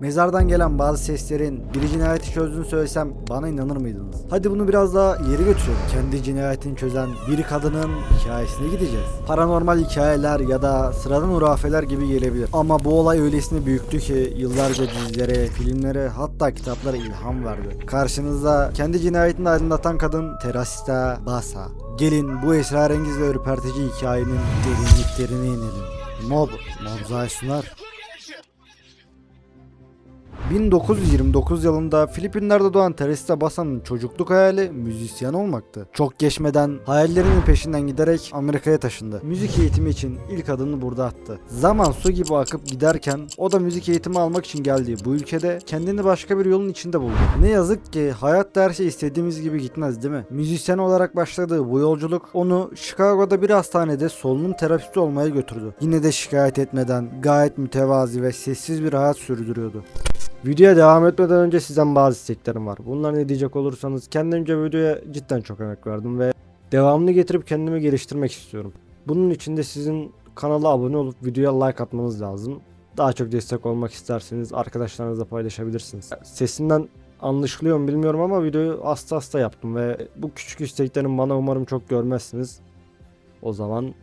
Mezardan gelen bazı seslerin bir cinayeti çözdüğünü söylesem bana inanır mıydınız? Hadi bunu biraz daha ileri götürelim. Kendi cinayetini çözen bir kadının hikayesine gideceğiz. Paranormal hikayeler ya da sıradan hurafeler gibi gelebilir. Ama bu olay öylesine büyüktü ki yıllarca dizilere, filmlere hatta kitaplara ilham verdi. Karşınızda kendi cinayetini aydınlatan kadın Terasita Basa. Gelin bu esrarengiz ve ürpertici hikayenin derinliklerine inelim. Mob, Mobzai sunar. 1929 yılında Filipinler'de doğan Teresa Basa'nın çocukluk hayali müzisyen olmaktı. Çok geçmeden hayallerinin peşinden giderek Amerika'ya taşındı. Müzik eğitimi için ilk adımını burada attı. Zaman su gibi akıp giderken o da müzik eğitimi almak için geldiği bu ülkede kendini başka bir yolun içinde buldu. Ne yazık ki hayatta her şey istediğimiz gibi gitmez değil mi? Müzisyen olarak başladığı bu yolculuk onu Chicago'da bir hastanede solunum terapisti olmaya götürdü. Yine de şikayet etmeden gayet mütevazi ve sessiz bir hayat sürdürüyordu. Videoya devam etmeden önce sizden bazı isteklerim var. Bunlar ne diyecek olursanız kendimce videoya cidden çok emek verdim ve devamını getirip kendimi geliştirmek istiyorum. Bunun için de sizin kanala abone olup videoya like atmanız lazım. Daha çok destek olmak isterseniz arkadaşlarınızla paylaşabilirsiniz. Sesimden anlaşılıyor mu bilmiyorum ama videoyu hasta hasta yaptım ve bu küçük isteklerim bana umarım çok görmezsiniz. O zaman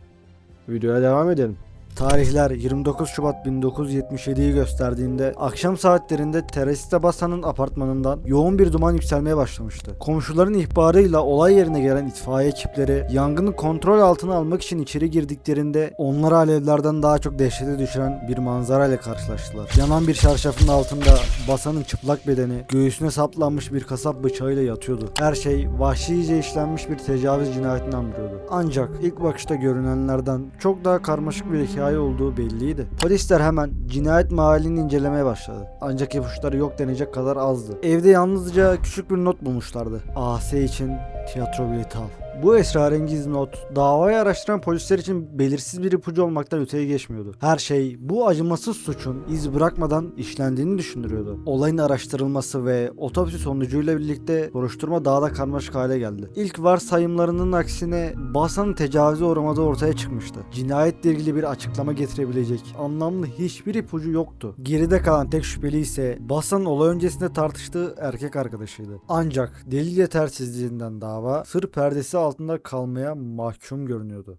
videoya devam edelim. Tarihler 29 Şubat 1977'yi gösterdiğinde akşam saatlerinde Teresita Basa'nın apartmanından yoğun bir duman yükselmeye başlamıştı. Komşuların ihbarıyla olay yerine gelen itfaiye ekipleri yangını kontrol altına almak için içeri girdiklerinde onları alevlerden daha çok dehşete düşüren bir manzara ile karşılaştılar. Yanan bir çarşafın altında Basa'nın çıplak bedeni göğsüne saplanmış bir kasap bıçağıyla yatıyordu. Her şey vahşice işlenmiş bir tecavüz cinayetini andırıyordu. Ancak ilk bakışta görünenlerden çok daha karmaşık bir hikaye olduğu belliydi. Polisler hemen cinayet mahallini incelemeye başladı. Ancak ipuçları yok denecek kadar azdı. Evde yalnızca küçük bir not bulmuşlardı. AS için tiyatro bileti al. Bu esrarengiz not davayı araştıran polisler için belirsiz bir ipucu olmaktan öteye geçmiyordu. Her şey bu acımasız suçun iz bırakmadan işlendiğini düşündürüyordu. Olayın araştırılması ve otopsi sonucuyla birlikte soruşturma daha da karmaşık hale geldi. İlk varsayımlarının aksine Basa'nın tecavüze uğramadığı ortaya çıkmıştı. Cinayetle ilgili bir açıklama getirebilecek anlamlı hiçbir ipucu yoktu. Geride kalan tek şüpheli ise Basa'nın olay öncesinde tartıştığı erkek arkadaşıydı. Ancak delil yetersizliğinden dava sır perdesi altında kalmaya mahkum görünüyordu.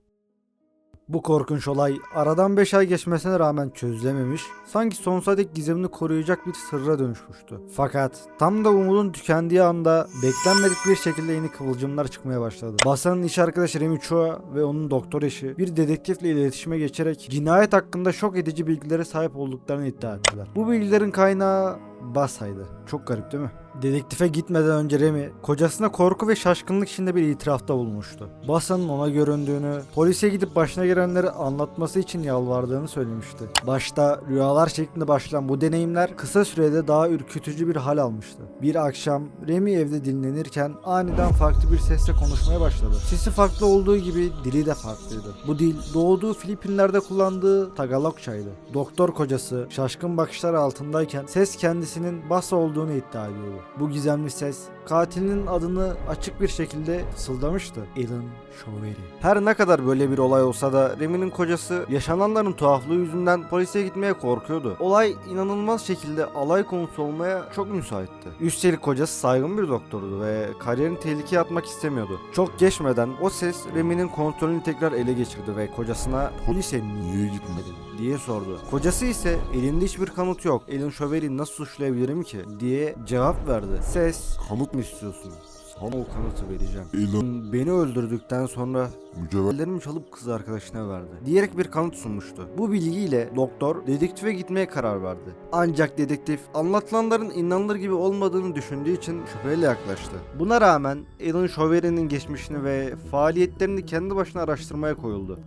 Bu korkunç olay aradan 5 ay geçmesine rağmen çözülememiş, sanki sonsuza dek gizemini koruyacak bir sırra dönüşmüştü. Fakat tam da umudun tükendiği anda beklenmedik bir şekilde yeni kıvılcımlar çıkmaya başladı. Basa'nın iş arkadaşı Remy Chua ve onun doktor eşi bir dedektifle iletişime geçerek cinayet hakkında şok edici bilgilere sahip olduklarını iddia ettiler. Bu bilgilerin kaynağı Basa'ydı. Çok garip değil mi? Dedektife gitmeden önce Remy kocasına korku ve şaşkınlık içinde bir itirafta bulmuştu. Basa'nın ona göründüğünü, polise gidip başına gelenleri anlatması için yalvardığını söylemişti. Başta rüyalar şeklinde başlayan bu deneyimler kısa sürede daha ürkütücü bir hal almıştı. Bir akşam Remy evde dinlenirken aniden farklı bir sesle konuşmaya başladı. Sesi farklı olduğu gibi dili de farklıydı. Bu dil doğduğu Filipinler'de kullandığı Tagalogçaydı. Doktor kocası şaşkın bakışlar altındayken ses kendisinin Basa olduğunu iddia ediyordu. Bu gizemli ses katilinin adını açık bir şekilde fısıldamıştı. Alan Showery. Her ne kadar böyle bir olay olsa da Remy'nin kocası yaşananların tuhaflığı yüzünden polise gitmeye korkuyordu. Olay inanılmaz şekilde alay konusu olmaya çok müsaitti. Üstelik kocası saygın bir doktordu ve kariyerini tehlikeye atmak istemiyordu. Çok geçmeden o ses Remy'nin kontrolünü tekrar ele geçirdi ve kocasına polise niye gitmedin diye sordu. Kocası ise elinde hiçbir kanıt yok. Alan Showery'i nasıl suçlayabilirim ki diye cevap verdi. Ses kanıt mı istiyorsun? Sana o kanıtı vereceğim. Elon Beni öldürdükten sonra mücevher Ellerimi çalıp kız arkadaşına verdi. Diyerek bir kanıt sunmuştu. Bu bilgiyle doktor dedektife gitmeye karar verdi. Ancak dedektif anlatılanların inanılır gibi olmadığını düşündüğü için şüpheyle yaklaştı. Buna rağmen Alan Showery'nin geçmişini ve faaliyetlerini kendi başına araştırmaya koyuldu.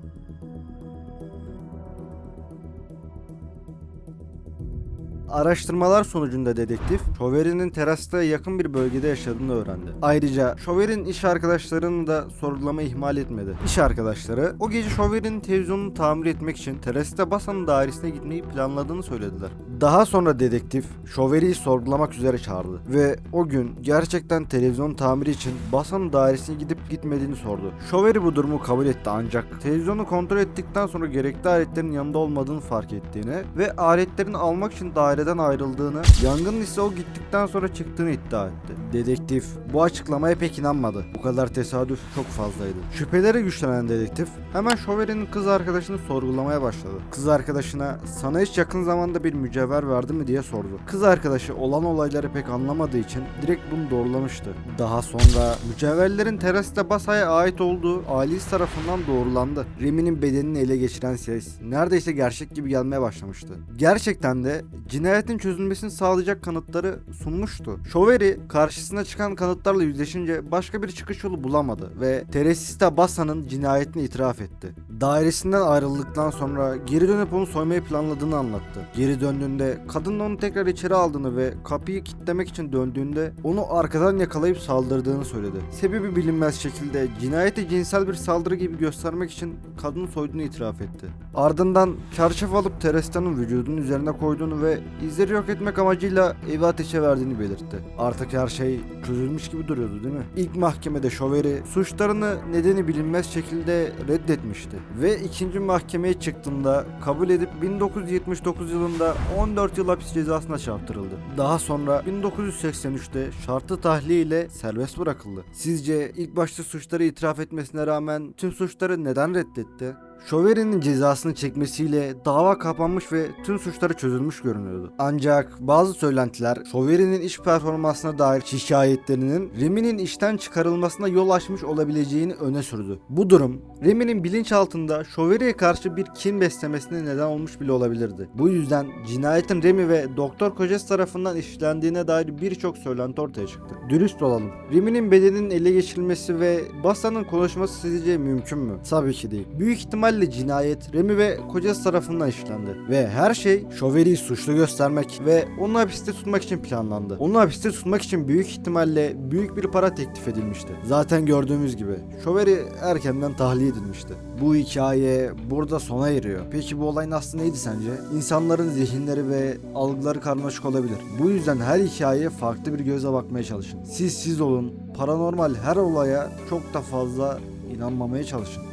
Araştırmalar sonucunda dedektif, Showery'nin terasta yakın bir bölgede yaşadığını öğrendi. Ayrıca Showery'nin iş arkadaşlarını da sorgulama ihmal etmedi. İş arkadaşları o gece Showery'nin televizyonunu tamir etmek için terasta Basa'nın dairesine gitmeyi planladığını söylediler. Daha sonra dedektif Showery'yi sorgulamak üzere çağırdı ve o gün gerçekten televizyon tamiri için Basa'nın dairesine gidip gitmediğini sordu. Şoveri bu durumu kabul etti ancak televizyonu kontrol ettikten sonra gerekli aletlerin yanında olmadığını fark ettiğini ve aletlerini almak için daireden ayrıldığını, yangının ise o gittikten sonra çıktığını iddia etti. Dedektif bu açıklamaya pek inanmadı. Bu kadar tesadüf çok fazlaydı. Şüpheleri güçlenen dedektif hemen Şoveri'nin kız arkadaşını sorgulamaya başladı. Kız arkadaşına sana hiç yakın zamanda bir mücevher verdi mi diye sordu. Kız arkadaşı olan olayları pek anlamadığı için direkt bunu doğrulamıştı. Daha sonra mücevherlerin Teresta Basa'ya ait olduğu Alice tarafından doğrulandı. Remi'nin bedenini ele geçiren ses neredeyse gerçek gibi gelmeye başlamıştı. Gerçekten de cinayetin çözülmesini sağlayacak kanıtları sunmuştu. Şoveri karşısına çıkan kanıtlarla yüzleşince başka bir çıkış yolu bulamadı ve Teresista Basa'nın cinayetini itiraf etti. Dairesinden ayrıldıktan sonra geri dönüp onu soymayı planladığını anlattı. Geri döndüğünde kadının onu tekrar içeri aldığını ve kapıyı kilitlemek için döndüğünde onu arkadan yakalayıp saldırdığını söyledi. Sebebi bilinmez şekilde cinayeti cinsel bir saldırı gibi göstermek için kadını soyduğunu itiraf etti. Ardından çarşaf alıp Teresta'nın vücudunun üzerine koyduğunu ve izleri yok etmek amacıyla evi ateşe verdiğini belirtti. Artık her şey çözülmüş gibi duruyordu değil mi? İlk mahkemede Şoveri suçlarını nedeni bilinmez şekilde reddetmişti. Ve ikinci mahkemeye çıktığında kabul edip 1979 yılında 14 yıl hapis cezasına çarptırıldı. Daha sonra 1983'te şartlı tahliye ile serbest bırakıldı. Sizce ilk başta suçları itiraf etmesine rağmen tüm suçları neden reddetti? Şoveri'nin cezasını çekmesiyle dava kapanmış ve tüm suçları çözülmüş görünüyordu. Ancak bazı söylentiler Şoveri'nin iş performansına dair şikayetlerinin Remi'nin işten çıkarılmasına yol açmış olabileceğini öne sürdü. Bu durum Remi'nin bilinçaltında Şoveri'ye karşı bir kin beslemesine neden olmuş bile olabilirdi. Bu yüzden cinayetin Remi ve Doktor Kojes tarafından işlendiğine dair birçok söylenti ortaya çıktı. Dürüst olalım. Remi'nin bedeninin ele geçirilmesi ve Basa'nın konuşması sizce mümkün mü? Tabii ki değil. Büyük ihtimalle cinayet Remi ve kocası tarafından işlendi. Ve her şey Şoveri'yi suçlu göstermek ve onu hapiste tutmak için planlandı. Onu hapiste tutmak için büyük ihtimalle büyük bir para teklif edilmişti. Zaten gördüğümüz gibi Şoveri erkenden tahliye edilmişti. Bu hikaye burada sona eriyor. Peki bu olayın aslı neydi sence? İnsanların zihinleri ve algıları karmaşık olabilir. Bu yüzden her hikayeye farklı bir göze bakmaya çalışın. Siz siz olun. Paranormal her olaya çok da fazla inanmamaya çalışın.